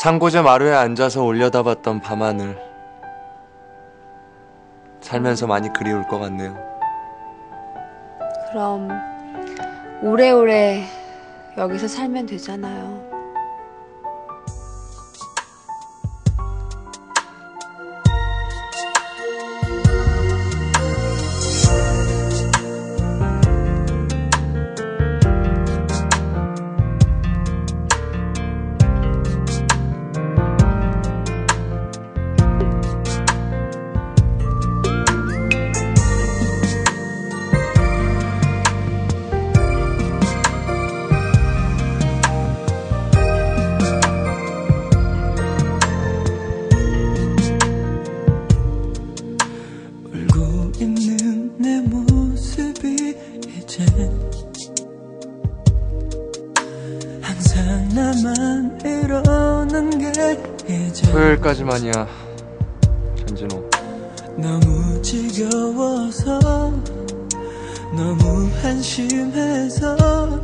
상고제 마루에 앉아서 올려다봤던 밤하늘 살면서 많이 그리울 것 같네요. 그럼 오래오래 여기서 살면 되잖아요. 내 모습이 이제 항상 나만 이러는 게 이제 토요일까지만이야. 전진호. 너무 지겨워서 너무 한심해서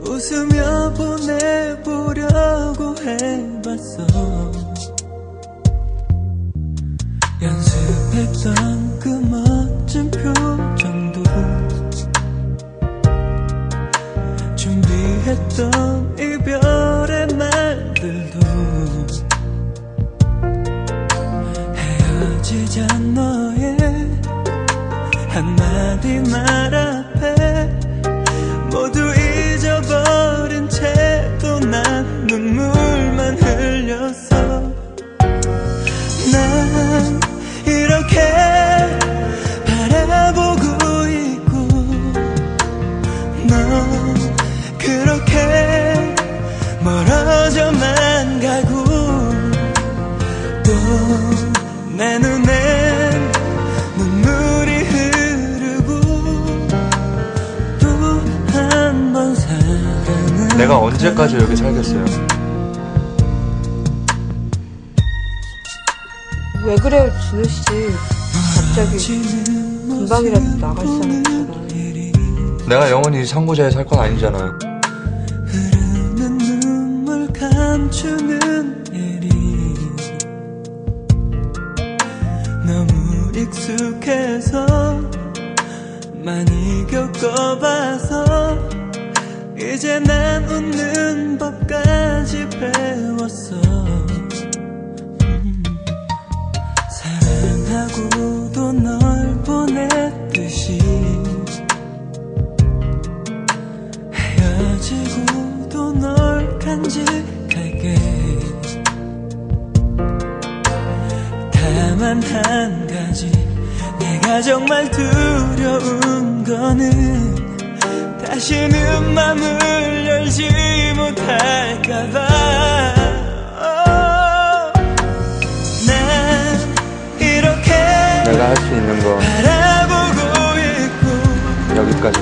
웃으며 보내보려고 해봤어 했던 이별의 말들도 헤어지자 너의 한마디 말 앞에 모두 내 눈엔 눈물이 흐르고 또 한 번 사랑을 내가 언제까지 여기 살겠어요? 왜 그래요, 진우 씨? 갑자기 금방이라도 나갈 사람처럼. 내가 영원히 상고자에 살 건 아니잖아요. 흐르는 눈물 감추는 일이 익숙해서 많이 겪어봐서 이제 난 웃는 법까지 배웠어 음. 사랑하고도 널 보냈듯이 헤어지고도 널 간직 필요한 가지. 내가 정말 두려운 거는 다시는 마음을 열지 못할까봐. 어, 내가 할 수 있는 거 바라보고 있고 여기까지